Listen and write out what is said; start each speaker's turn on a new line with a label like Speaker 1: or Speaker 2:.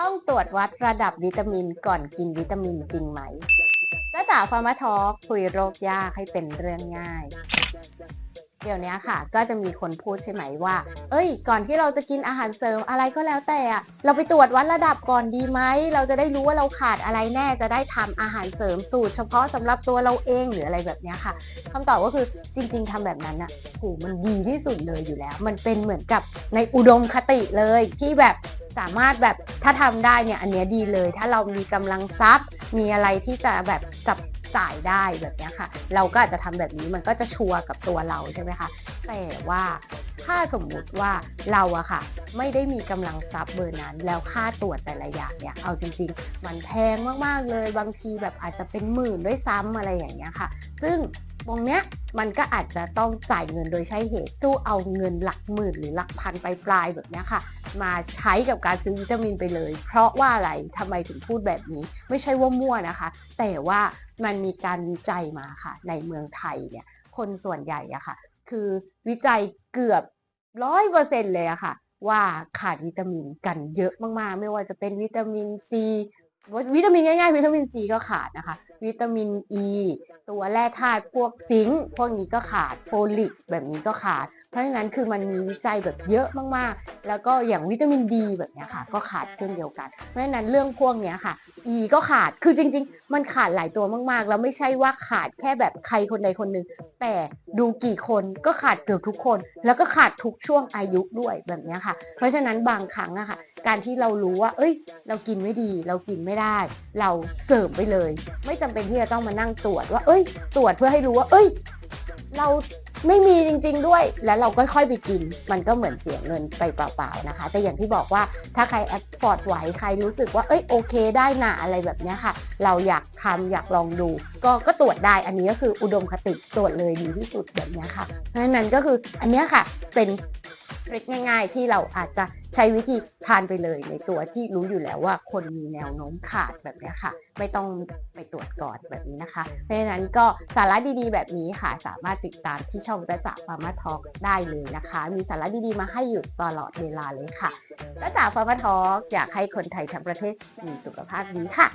Speaker 1: ต้องตรวจวัดระดับวิตามินก่อนกินวิตามินจริงไหมจ้าจ๋าฟาร์มาทอล์กคุยโรคยากให้เป็นเรื่องง่าย เดี๋ยวนี้ค่ะ ก็จะมีคนพูดใช่ไหมว่า เอ้ย ก่อนที่เราจะกินอาหารเสริมอะไรก็แล้วแต่อะเราไปตรวจวัดระดับก่อนดีไหม เราจะได้รู้ว่าเราขาดอะไรแน่ จะได้ทำอาหารเสริมสูตร เฉพาะสำหรับตัวเราเองหรืออะไรแบบนี้ค่ะคำตอบก็คือจริง ๆทำแบบนั้นอะโหมันดีที่สุดเลยอยู่แล้ว มันเป็นเหมือนกับในอุดมคติเลยที่แบบ สามารถแบบถ้าทำได้เนี่ยอันเนี้ยดีเลย ถ้าเรามีกำลังทรัพย์ มีอะไรที่จะแบบจับจ่ายได้แบบนี้ค่ะ เราก็อาจจะทำแบบนี้มันก็จะชัวร์กับตัวเราใช่ไหมคะแต่ว่าถ้าสมมุติว่าเราอะค่ะ ไม่ได้มีกำลังทรัพย์เบอร์นั้น แล้วค่าตรวจแต่ละอย่างเนี่ยเอาจริง ๆ มันแพงมากๆเลย บางทีแบบอาจจะเป็นหมื่นด้วยซ้ำอะไรอย่างเงี้ยค่ะ ซึ่งตรงเนี้ยมันก็อาจจะต้องจ่ายเงินโดยใช้เหตุสู้เอาเงินหลักหมื่นหรือหลักพันไปปลายแบบนี้ค่ะ มาใช้กับการซื้อวิตามินไปเลย เพราะว่าอะไรทำไมถึงพูดแบบนี้ ไม่ใช่ว่ามั่วนะคะ แต่ว่ามันมีการวิจัยมาค่ะ ในเมืองไทยเนี่ย คนส่วนใหญ่อะค่ะ คือวิจัยเกือบร้อยเปอร์เซ็นเลยอะค่ะ ว่าขาดวิตามินกันเยอะมากๆ ไม่ว่าจะเป็นวิตามินซีวิตามินง่ายๆ วิตามินซีก็ขาดนะคะ วิตามินอ e, ีตัวแร่ธาตุพวกซิงค์พวกนี้ก็ขาดโฟลิกแบบนี้ก็ขาด เพราะฉะนั้นคือมันมีวิจัยแบบเยอะมากๆ แล้วก็อย่างวิตามินดีแบบนี้ค่ะ ก็ขาดเช่นเดียวกัน เพราะฉะนั้นเรื่องพวกนี้ค่ะ E ก็ขาดคือจริง ๆ มันขาดหลายตัวมากๆ แล้วไม่ใช่ว่าขาดแค่แบบใครคนใดคนหนึ่งแต่ดูกี่คนก็ขาดเกือบทุกคน แล้วก็ขาดทุกช่วงอายุด้วยแบบนี้ค่ะ เพราะฉะนั้นบางครั้งอะค่ะ การที่เรารู้ว่า เอ้ย เรากินไม่ดี เรากินไม่ได้ เราเสริมไปเลย ไม่จำเป็นที่จะต้องมานั่งตรวจว่า เอ้ย ตรวจเพื่อให้รู้ว่า เอ้ย เรา ไม่มีจริง ๆ ด้วย แล้วเราก็ค่อยไปกิน มันก็เหมือนเสียเงินไปเปล่าๆนะคะ แต่อย่างที่บอกว่าถ้าใครแอดพอร์ตไหวใครรู้สึกว่าเอ้ยโอเคได้นะอะไรแบบนี้ค่ะ เราอยากทำอยากลองดู ก็ก็ตรวจได้อันนี้ก็คืออุดมคติตรวจเลยดีที่สุดแบบนี้ค่ะเพราะฉะนั้นก็คืออันนี้ค่ะเป็น ทริคง่าย ๆ ที่เราอาจจะใช้วิธีทานไปเลยในตัวที่รู้อยู่แล้วว่าคนมีแนวโน้มขาดแบบนี้ค่ะ ไม่ต้องไปตรวจก่อนแบบนี้นะคะ เพราะฉะนั้นก็สาระดีๆ แบบนี้ค่ะ สามารถติดตามที่ช่องจ้าจ๋าฟาร์มาทอล์กได้เลยนะคะ มีสาระดีๆ มาให้อยู่ตลอดเวลาเลยค่ะจ้าจ๋าฟาร์มาทอล์กอยากให้คนไทยทั้งประเทศมีสุขภาพดีค่ะ